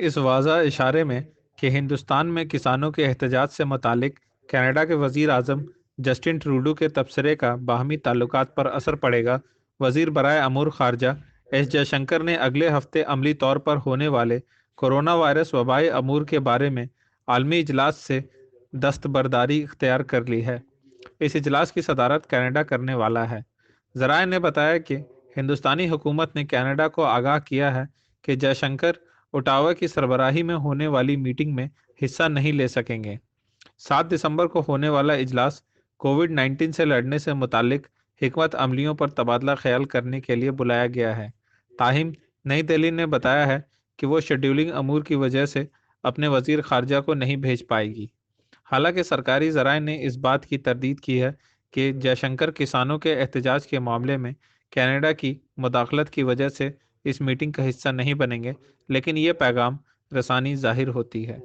इस वाज़ा इशारे में कि हिंदुस्तान में किसानों के एहतजाज से मुतालिक कनाडा के वज़ीर अजम जस्टिन ट्रूडो के तबसरे का बाहमी ताल्लुक पर असर पड़ेगा। वज़ीर बराए अमूर खारजा, एस जयशंकर ने अगले हफ़्ते अमली तौर पर होने वाले कोरोना वायरस वबाई अमूर के बारे में आलमी इजलास से दस्तबरदारी इख्तियार कर ली है। इस इजलास की सदारत कनाडा करने वाला है। जराए ने बताया कि हिंदुस्तानी हुकूमत ने कनाडा को आगाह किया है कि जयशंकर ओटावा की सरबराही में होने वाली मीटिंग में हिस्सा नहीं ले सकेंगे। सात दिसंबर को होने वाला इजलास कोविड 19 से लड़ने से मुतालिक हमत अमलियों पर तबादला ख्याल करने के लिए बुलाया गया है। ताहिम नई दिल्ली ने बताया है कि वो शेड्यूलिंग अमूर की वजह से अपने वज़ीर खारजा को नहीं भेज पाएगी। हालाँकि सरकारी जराए ने इस बात की तरदीद की है कि जयशंकर किसानों के एहतजाज के मामले में कनाडा की मुदाखलत की वजह से इस मीटिंग का हिस्सा नहीं बनेंगे लेकिन ये पैगाम रसानी ज़ाहिर होती है।